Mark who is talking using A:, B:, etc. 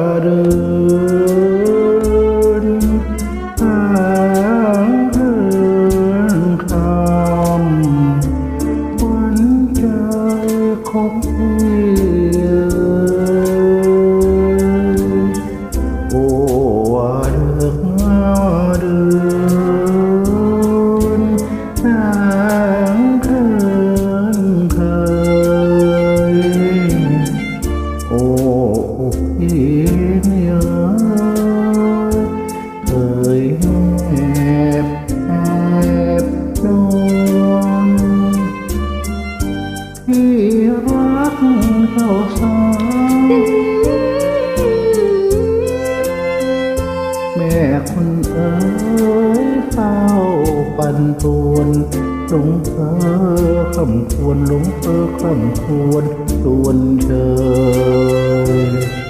A: Hare ไม่เอ่ยเคย
B: อบแอบโนที่รักเข้สารแม่คุเอ๋ยเฝ้ปันปนหลงเพ้อคำ
A: ควรหลง
B: เพ้อคำ
A: ควรตวนเธอ